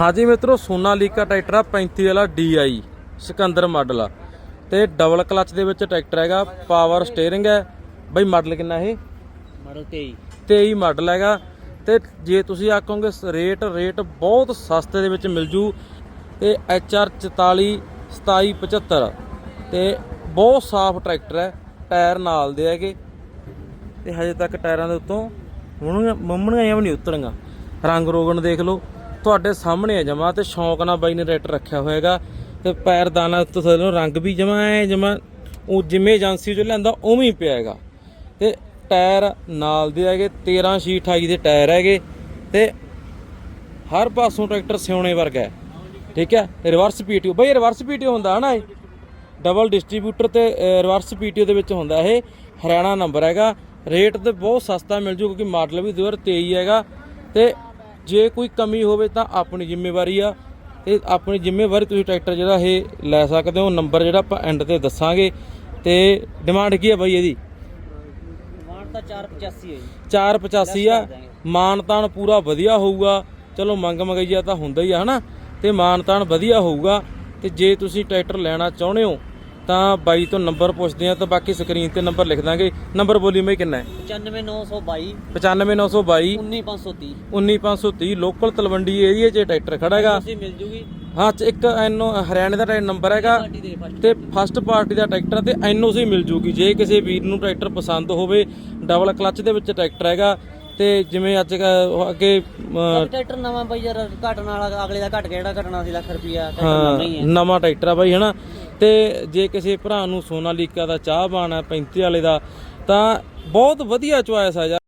ਹਾਂਜੀ ਮਿੱਤਰੋ ਸੋਨਾਲੀਕਾ ਟਰੈਕਟਰ ਆ 35 ਵਾਲਾ DI ਸਿਕੰਦਰ ਮਾਡਲ ਆ। ਤੇ ਡਬਲ ਕਲਚ ਦੇ ਵਿੱਚ ਟਰੈਕਟਰ ਹੈਗਾ ਪਾਵਰ ਸਟੀਅਰਿੰਗ ਹੈ। ਬਈ ਮਾਡਲ ਕਿੰਨਾ ਇਹ? ਮਾਡਲ 23 23 ਮਾਡਲ ਹੈਗਾ। ਤੇ ਜੇ ਤੁਸੀਂ ਆਖੋਗੇ ਰੇਟ ਰੇਟ ਬਹੁਤ ਸਸਤੇ ਦੇ ਵਿੱਚ ਮਿਲ ਜੂ। ਤੇ HR 44 2775 ਤੇ ਬਹੁਤ ਸਾਫ਼ ਟਰੈਕਟਰ ਹੈ ਟਾਇਰ ਨਾਲ ਦੇ ਹੈਗੇ। ਤੇ ਹਜੇ ਤੱਕ ਟਾਇਰਾਂ ਦੇ ਉੱਤੋਂ ਮੁੰਮਣੀਆਂ ਮੁੰਮਣੀਆਂ ਵੀ ਨਹੀਂ ਉਤਰੀਆਂ। ਰੰਗ ਰੋਗਨ ਦੇਖ ਲਓ। ਤੁਹਾਡੇ ਸਾਹਮਣੇ ਹੈ ਜਮਾ ਤੇ ਸ਼ੌਂਕ ਨਾਲ ਬਾਈ ਨੇ ਟਰੈਕਟਰ ਰੱਖਿਆ ਹੋਏਗਾ ਤੇ ਪੈਰ ਦਾਣਾ ਉੱਤੋਂ ਥੱਲੇ ਰੰਗ ਵੀ ਜਮਾ ਹੈ ਜਮਾ, ਉਹ ਜਿਵੇਂ ਏਜੰਸੀ ਚੋਂ ਲੈਂਦਾ ਉਵੇਂ ਹੀ ਪਿਆ ਹੈਗਾ। ਤੇ ਟਾਇਰ ਨਾਲ ਦੇ ਹੈਗੇ 13 ਛੀ 28 ਦੇ ਟਾਇਰ ਹੈਗੇ ਤੇ ਹਰ ਪਾਸੋਂ ਟਰੈਕਟਰ ਸਿਉਣੇ ਵਰਗਾ ਹੈ। ਠੀਕ ਹੈ? ਰਿਵਰਸ ਪੀਟੀਓ, ਬਈ ਰਿਵਰਸ ਪੀਟੀਓ ਹੁੰਦਾ ਹਨਾ ਇਹ? ਡਬਲ ਡਿਸਟ੍ਰੀਬਿਊਟਰ ਤੇ ਰਿਵਰਸ ਪੀਟੀਓ ਦੇ ਵਿੱਚ ਹੁੰਦਾ ਇਹ। ਹਰਿਆਣਾ ਨੰਬਰ ਹੈਗਾ। ਰੇਟ ਤੇ ਬਹੁਤ ਸਸਤਾ ਮਿਲ ਜੂ ਕਿਉਂਕਿ ਮਾਡਲ ਵੀ 2023 ਹੈਗਾ ਤੇ ਜੇ ਕੋਈ ਕਮੀ ਹੋਵੇ ਤਾਂ ਆਪਣੀ ਜ਼ਿੰਮੇਵਾਰੀ ਆ ਤੇ ਆਪਣੀ ਜ਼ਿੰਮੇਵਾਰੀ ਤੁਸੀਂ ਟਰੈਕਟਰ ਜਿਹੜਾ ਇਹ ਲੈ ਸਕਦੇ ਹੋ ਨੰਬਰ ਜਿਹੜਾ ਆਪਾਂ ਐਂਡ ਤੇ ਦੱਸਾਂਗੇ ਤੇ ਡਿਮਾਂਡ ਕੀ ਹੈ ਬਾਈ ਇਹਦੀ? ਵਾਟ ਤਾਂ 485 ਹੈ ਜੀ। 485 ਆ। ਮਾਨ ਤਾਨ ਪੂਰਾ ਵਧੀਆ ਹੋਊਗਾ। ਚਲੋ ਮੰਗ ਮੰਗਈਆ ਤਾਂ ਹੁੰਦਾ ਹੀ ਆ ਹਨਾ? ਤੇ ਮਾਨ ਤਾਨ ਵਧੀਆ ਹੋਊਗਾ। ਤੇ ਜੇ ਤੁਸੀਂ ਟਰੈਕਟਰ ਲੈਣਾ ਚਾਹੁੰਦੇ ਹੋ ਤਾਂ ਬਾਈ ਤੋਂ ਨੰਬਰ ਪੁੱਛਦੇ ਆ ਤਾਂ ਬਾਕੀ ਸਕਰੀਨ ਤੇ ਨੰਬਰ ਲਿਖ ਦਾਂਗੇ। ਨੰਬਰ ਬੋਲੀ ਮੈਂ ਕਿੰਨਾ ਹੈ? 95922 95922 19530 19530 ਲੋਕਲ ਤਲਵੰਡੀ ਏਰੀਆ 'ਚ ਟਰੈਕਟਰ ਖੜਾ ਹੈਗਾ। ਤੁਸੀਂ ਮਿਲ ਜੂਗੀ। ਹਾਂ ਚ ਇੱਕ ਐਨਓ ਹਰਿਆਣੇ ਦਾ ਨੰਬਰ ਹੈਗਾ। ਤੇ ਫਸਟ ਪਾਰਟੀ ਦਾ ਟਰੈਕਟਰ ਤੇ ਐਨਓਸੀ ਮਿਲ ਜੂਗੀ। ਜੇ ਕਿਸੇ ਵੀਰ ਨੂੰ ਟਰੈਕਟਰ ਪਸੰਦ ਹੋਵੇ ਡਬਲ ਕਲਚ ਦੇ ਵਿੱਚ ਟਰੈਕਟਰ ਹੈਗਾ। ਤੇ ਜਿਵੇਂ ਅੱਜ ਕ- ਅੱਗੇ ਟਰੈਕਟਰ ਨਵਾਂ ਬਈ ਯਾਰ ਘਟਣ ਵਾਲਾ ਅਗਲੇ ਦਾ ਘਟ ਗਿਆ ਜਿਹੜਾ ਘਟਣਾ ਸੀ ਲੱਖ ਰੁਪਿਆ ਟਰੈਕਟਰ ਹਾਂ ਨਵਾਂ ਹੀ ਹੈ। ਨਵਾਂ ਟਰੈਕਟਰ ਆ ਬਾਈ ਹਨਾ? ਤੇ ਜੇ ਕਿਸੇ ਭਰਾ ਨੂੰ ਸੋਨਾਲੀਕਾ ਦਾ ਚਾਹ ਬਾਣਾ 35 ਵਾਲੇ ਦਾ ਤਾਂ ਬਹੁਤ ਵਧੀਆ ਚੁਆਇਸ ਆ ਯਾਰ।